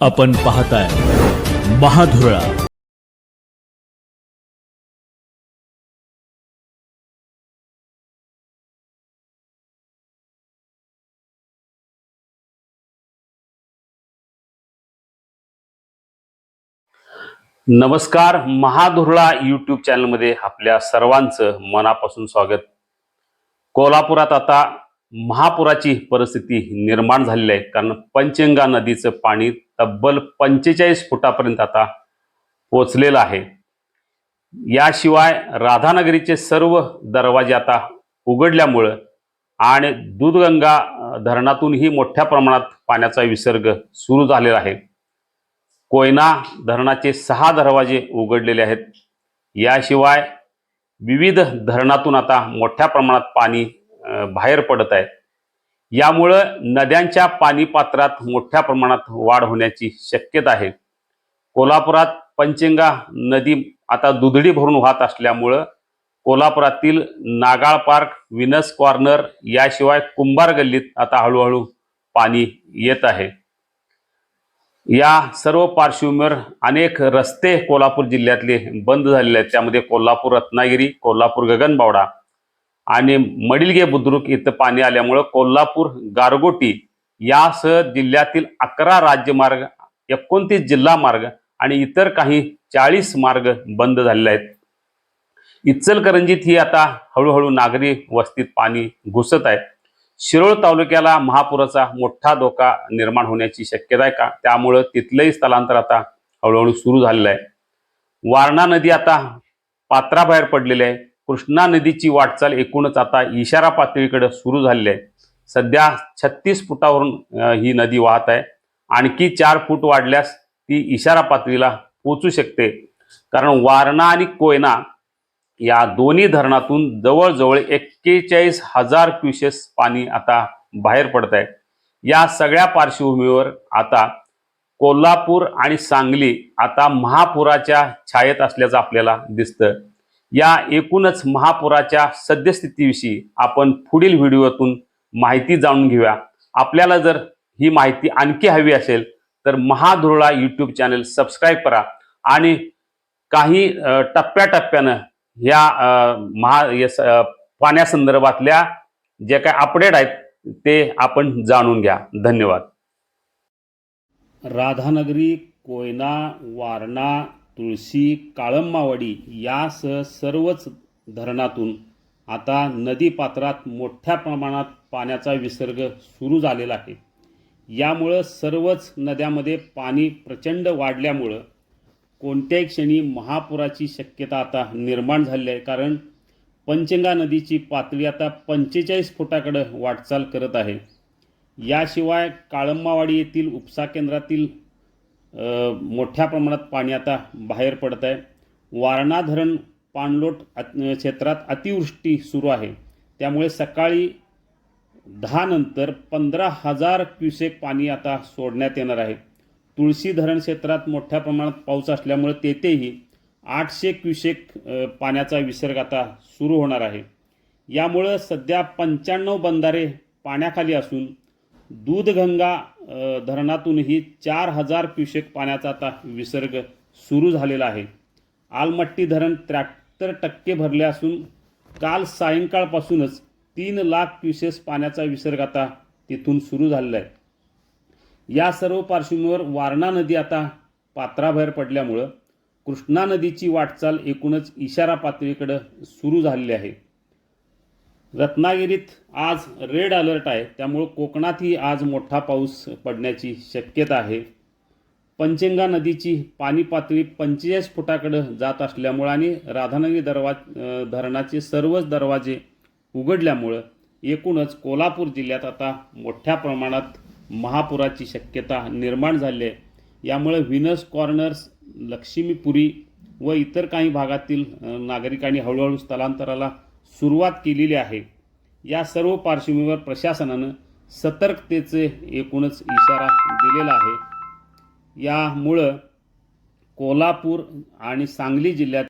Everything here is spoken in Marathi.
आपण पाहताय महाधुरळा. नमस्कार महाधुरळा यूट्यूब चॅनलमध्ये आपल्या सर्वांचं मनापासून स्वागत. कोल्हापुरात आता महापुराची परिस्थिती निर्माण झालेली आहे कारण पंचगंगा नदीचं पाणी तब्बल पंचेचाळीस फुटापर्यंत आता पोचलेलं आहे. याशिवाय राधानगरीचे सर्व दरवाजे आता उघडल्यामुळं आणि दूधगंगा धरणातूनही मोठ्या प्रमाणात पाण्याचा विसर्ग सुरू झालेला आहे. कोयना धरणाचे सहा दरवाजे उघडलेले आहेत. याशिवाय विविध धरणातून आता मोठ्या प्रमाणात पाणी बाहेर पडत आहे. यामुळं नद्यांच्या पाणीपात्रात मोठ्या प्रमाणात वाढ होण्याची शक्यता आहे. कोल्हापुरात पंचिंगा नदी आता दुधडी भरून वाहत असल्यामुळं कोल्हापुरातील नागाळ पार्क विनस कॉर्नर याशिवाय कुंभार गल्लीत आता हळूहळू पाणी येत आहे. या सर्व पार्श्वभूमीवर अनेक रस्ते कोल्हापूर जिल्ह्यातले बंद झालेले आहेत. त्यामध्ये कोल्हापूर रत्नागिरी कोल्हापूर गगनबावडा आणि मडिलगे बुद्रुक इथं पाणी आल्यामुळं कोल्हापूर गारगोटी यासह जिल्ह्यातील अकरा राज्यमार्ग एकोणतीस जिल्हा मार्ग आणि इतर काही चाळीस मार्ग बंद झालेले आहेत. इचलकरंजीत ही आता हळूहळू नागरी वस्तीत पाणी घुसत आहे. शिरोळ तालुक्याला महापुराचा मोठा धोका निर्माण होण्याची शक्यता आहे का? त्यामुळं तिथलंही स्थलांतर आता हळूहळू सुरू झालेलं आहे. वारणा नदी आता पात्राबाहेर पडलेली आहे. कृष्णा नदीची वाटचाल एकूणच आता इशारा पातळीकडे सुरू झालेली आहे. सध्या छत्तीस फुटावरून ही नदी वाहत आहे. आणखी चार फूट वाढल्यास ती इशारा पातळीला पोचू शकते. कारण वारणा आणि कोयना या दोन्ही धरणातून जवळजवळ एक्केचाळीस हजार क्युसेस पाणी आता बाहेर पडत आहे. या सगळ्या पार्श्वभूमीवर आता कोल्हापूर आणि सांगली आता महापुराच्या छायेत असल्याचं आपल्याला दिसतं. या एकूणच महापुराच्या सद्यस्थितीविषयी आपण पुढील व्हिडिओतून माहिती जाणून घेऊया. आपल्याला जर ही माहिती आणखी हवी असेल तर महाधुरळा यूट्यूब चॅनल सबस्क्राईब करा आणि काही टप्प्याटप्प्यानं ह्या महा पाण्यासंदर्भातल्या जे काय अपडेट आहेत ते आपण जाणून घ्या. धन्यवाद. राधानगरी कोयना वारणा तुळशी काळंबावाडी यासह सर्वच धरणातून आता नदीपात्रात मोठ्या प्रमाणात पाण्याचा विसर्ग सुरू झालेला आहे. यामुळं सर्वच नद्यामध्ये पाणी प्रचंड वाढल्यामुळं कोणत्याही क्षणी महापुराची शक्यता आता निर्माण झालेली आहे. कारण पंचंगा नदीची पातळी आता पंचेचाळीस फुटाकडं वाटचाल करत आहे. याशिवाय काळंबावाडी येथील उपसा केंद्रातील मोठ्या प्रमाणात पाणी आता बाहेर पडत आहे वारणा धरण पाणलोट अत- क्षेत्रात अतिवृष्टी सुरू आहे. त्यामुळे सकाळी दहानंतर पंधरा हजार क्युसेक पाणी आता सोडण्यात येणार आहे. तुळशी धरण क्षेत्रात मोठ्या प्रमाणात पाऊस असल्यामुळे तेथेही आठशे क्युसेक पाण्याचा विसर्ग आता सुरू होणार आहे. यामुळं सध्या पंच्याण्णव बंधारे पाण्याखाली असून दूधगंगा धरणातूनही चार हजार क्युसेक पाण्याचा आता विसर्ग सुरू झालेला आहे. आलमट्टी धरण त्र्याहत्तर टक्के भरले असून काल सायंकाळपासूनच तीन लाख क्युसेस पाण्याचा विसर्ग आता तिथून सुरू झालेला आहे. या सर्व पार्श्वभूमीवर वारणा नदी आता पात्राबाहेर पडल्यामुळं कृष्णा नदीची वाटचाल एकूणच इशारा पातळीकडं सुरू झालेली आहे. रत्नागिरीत आज रेड अलर्ट आहे. त्यामुळं कोकणातही आज मोठा पाऊस पडण्याची शक्यता आहे. पंचेंगा नदीची पाणी पातळी पंचेचाळीस फुटाकडं जात असल्यामुळं आणि राधानगरी दरवा धरणाचे सर्वच दरवाजे उघडल्यामुळं एकूणच कोल्हापूर जिल्ह्यात आता मोठ्या प्रमाणात महापुराची शक्यता निर्माण झाली आहे. यामुळे व्हिनस कॉर्नर्स लक्ष्मीपुरी व इतर काही भागातील नागरिकांनी हळूहळू स्थलांतराला सुरुवात केलेली आहे. या सर्व पार्श्वभूमीवर प्रशासनानं सतर्कतेचे एकूणच इशारा दिलेला आहे. यामुळं कोल्हापूर आणि सांगली जिल्ह्यात